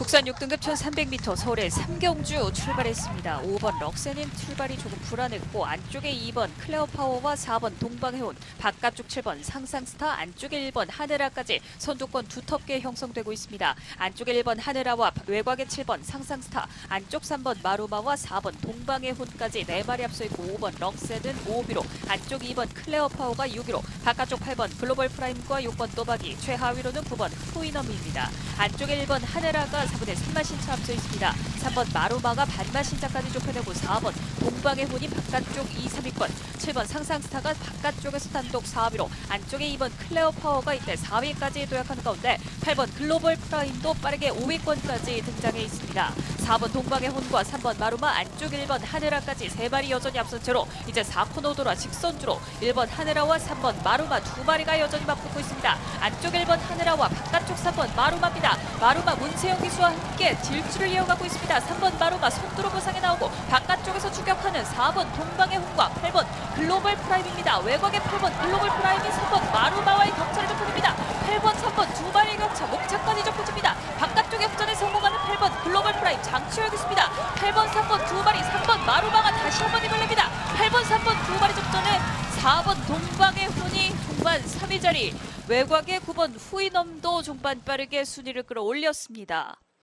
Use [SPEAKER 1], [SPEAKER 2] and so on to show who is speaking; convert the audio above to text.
[SPEAKER 1] 국산 6등급 1300m 서울의 삼경주 출발했습니다. 5번 럭세님 출발이 조금 불안했고 안쪽에 2번 클레어 파워와 4번 동방해온 바깥쪽 7번 상상스타 안쪽에 1번 하늘아까지 선두권 두텁게 형성되고 있습니다. 안쪽에 1번 하늘아와 외곽에 7번 상상스타 안쪽 3번 마루마와 4번 동방해온까지 4마리 앞서 있고 5번 럭세는 5위로 안쪽 2번 클레어 파워가 6위로 바깥쪽 8번 글로벌 프라임과 6번 또박이 최하위로는 9번 후이넘입니다. 안쪽에 1번 하늘아가 4분의 3마신차 앞서 있습니다. 3번 마루마가 반마 신차까지 좁혀내고 4번 동방의 혼이 바깥쪽 2, 3위권 7번 상상스타가 바깥쪽에서 단독 4위로 안쪽에 2번 클레어 파워가 이때 4위까지 도약하는 가운데 8번 글로벌 프라임도 빠르게 5위권까지 등장해 있습니다. 4번 동방의 혼과 3번 마루마 안쪽 1번 하늘아까지 세 마리 여전히 앞선 채로 이제 4코너 돌아 직선주로 1번 하늘아와 3번 마루마 두 마리가 여전히 맞붙고 있습니다. 안쪽 1번 하늘아와 바깥쪽 3번 마루마입니다. 마루마 문세영 기수와 함께 질주를 이어가고 있습니다. 3번 마루마 손두로 4번 동방의 혼과 8번 글로벌 프라임입니다. 외곽의 8번 글로벌 프라임이 3번 마루마와의 격차를 좁혀줍니다. 8번, 3번 두 마리의 격차 목차까지 좁혀집니다. 바깥쪽에 후전에 성공하는 8번 글로벌 프라임 장치열기 있습니다. 8번, 3번 두 마리, 3번 마루마가 다시 한번 힘을 냅니다. 8번, 3번 두 마리 접전에 4번 동방의 훈이 종반 3위 자리 외곽의 9번 후이넘도 종반 빠르게 순위를 끌어올렸습니다.